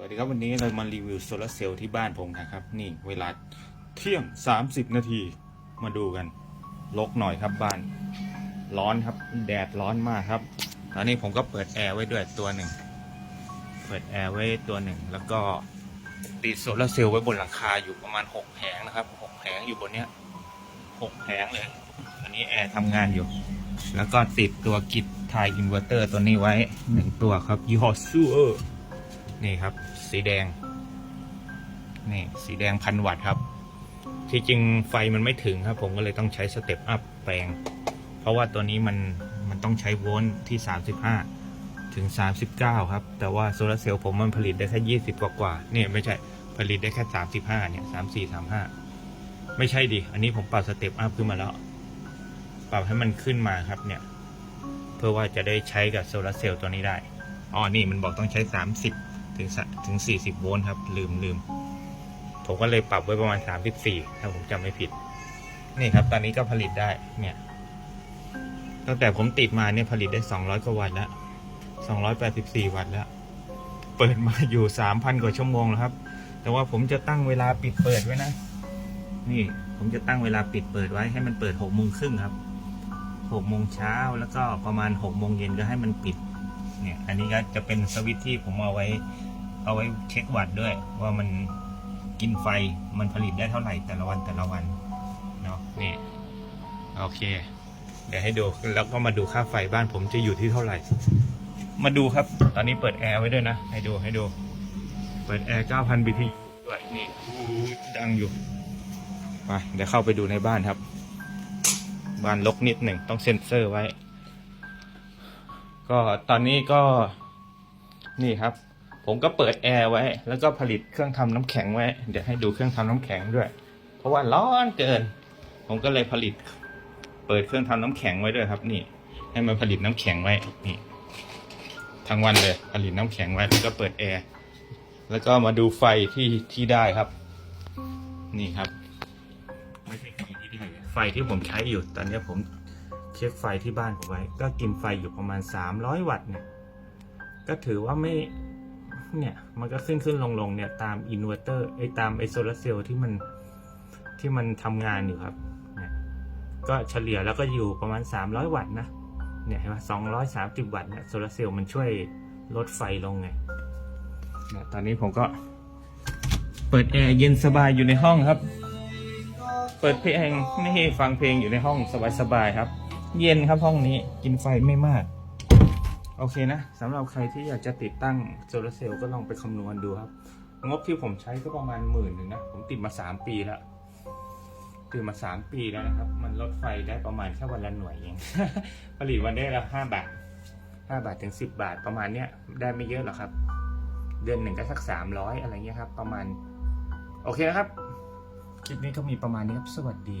สวัสดีครับวันนี้เรามารีวิวโซลาเซลล์ที่บ้านผมนะครับ นี่เวลาเที่ยง 30 นาทีมาดูกันลกหน่อยครับบ้าน ร้อนครับ แดดร้อนมากครับ ตอนนี้ผมก็เปิดแอร์ไว้ด้วยตัวหนึ่ง เปิดแอร์ไว้ตัวหนึ่ง แล้วก็ติดโซลาเซลล์ไว้บนหลังคาอยู่ประมาณ 6แผงนะครับ 6แผงอยู่บนเนี้ย6แผงเลยอันนี้แอร์ทำงานอยู่ แล้วก็ติดตัวกิจไทยอินเวอร์เตอร์ตัวนี้ไว้หนึ่งตัวครับยี่ห้อซูเออร์ นี่ครับ สีแดง นี่ สีแดงพันวัตต์ครับ ที่จริงไฟมันไม่ถึงครับ ผมก็เลยต้องใช้สเต็ปอัพแปลง เพราะว่าตัวนี้มันมันต้องใช้โวลต์ที่ 35 ถึง 39 ครับ แต่ว่าโซลาร์เซลล์ผมมันผลิตได้แค่ 20 กว่ากว่าเนี่ยไม่ใช่ผลิตได้แค่ 35 เนี่ย 34 35 ไม่ใช่ดิ อันนี้ผมปรับสเต็ปอัพขึ้นมาแล้ว ปรับให้มันขึ้นมาครับเนี่ย เพื่อว่าจะได้ใช้กับโซลาร์เซลล์ตัวนี้ได้อ๋อนี่มันบอกต้องใช้ 30 ถึงสะถึง 40 โวลต์ครับ ลืมลืมผมก็เลยปรับไว้ประมาณ 34 ถ้าผมจำไม่ผิด นี่ครับ ตอนนี้ก็ผลิตได้ เนี่ย ตั้งแต่ผมติดมาเนี่ยผลิตได้ 200 กว่าวัตต์แล้ว 284 วัตต์แล้ว เปิดมาอยู่ 3,000 กว่าชั่วโมงแล้วครับ แต่ว่าผมจะตั้งเวลาปิดเปิดไว้นะ นี่ ผมจะตั้งเวลาปิดเปิดไว้ให้มันเปิด6โมงครึ่งครับ6โมงเช้าแล้วก็ประมาณ6โมงเย็นก็ให้มันปิด เนี่ย อันนี้ก็จะเป็นสวิตช์ที่ผมเอาไว้ เอาไว้เช็ควัตต์ด้วย ว่ามันกินไฟมันผลิตได้เท่าไหร่แต่ละวันแต่ละวันเนาะนี่โอเค เดี๋ยวให้ดูแล้วก็มาดูค่าไฟบ้านผมจะอยู่ที่เท่าไหร่ มาดูครับ ตอนนี้เปิดแอร์ไว้ด้วยนะ ให้ดูให้ดู เปิดแอร์ 9,000 BT ด้วยนี่อู้ดังอยู่ไปเดี๋ยวเข้าไปดูในบ้านครับ บ้านลกนิดหนึ่งต้องเซ็นเซอร์ไว้ ก็ตอนนี้ก็นี่ครับ ผมก็เปิดแอร์ไว้ แล้วก็ผลิตเครื่องทำน้ำแข็งไว้ เดี๋ยวให้ดูเครื่องทำน้ำแข็งด้วย เพราะว่าร้อนเกิน ผมก็เลยผลิต เปิดเครื่องทำน้ำแข็งไว้ด้วยครับ นี่ ให้มันผลิตน้ำแข็งไว้ นี่ ทั้งวันเลย ผลิตน้ำแข็งไว้ แล้วก็เปิดแอร์ แล้วก็มาดูไฟที่ที่ได้ครับ นี่ครับ ไม่ใช่ไฟที่ได้ไฟที่ผมใช้อยู่ ตอนนี้ผมเช็คไฟที่บ้านผมไว้ ก็กินไฟอยู่ประมาณ300วัตต์เนี่ย ก็ถือว่าไม่ เนี่ยมันก็ขึ้นขึ้นลงลงเนี่ยตามอินเวอร์เตอร์ไอ้ตามไอโซลาร์เซลล์ที่มันที่มันทำงานอยู่ครับเนี่ยก็เฉลี่ยแล้วก็อยู่ประมาณ 300 วัตต์นะเนี่ยเห็นไหม230วัตต์เนี่ยโซลาร์เซลล์มันช่วยลดไฟลงไงเนี่ยตอนนี้ผมก็เปิดแอร์เย็นสบายอยู่ในห้องครับ เปิดเพลงนี่ฟังเพลงอยู่ในห้องสบายๆครับ เย็นครับห้องนี้กินไฟไม่มาก โอเคนะสำหรับใครที่อยากจะติดตั้งโซลาร์เซลล์ก็ลองไปคำนวณดูครับ งบที่ผมใช้ก็ประมาณหมื่นหนึ่งนะ ผมติดมาสามปีแล้วติดมาสามปีแล้วนะครับ มันลดไฟได้ประมาณแค่วันละหน่วยเอง ผลิตวันได้ละห้าบาทห้าบาทถึงสิบบาทประมาณเนี้ยได้ไม่เยอะหรอกครับ เดือนหนึ่งก็สักสามร้อยอะไรเงี้ยครับ ประมาณ โอเคนะครับ คลิปนี้ก็มีประมาณนี้ครับ สวัสดี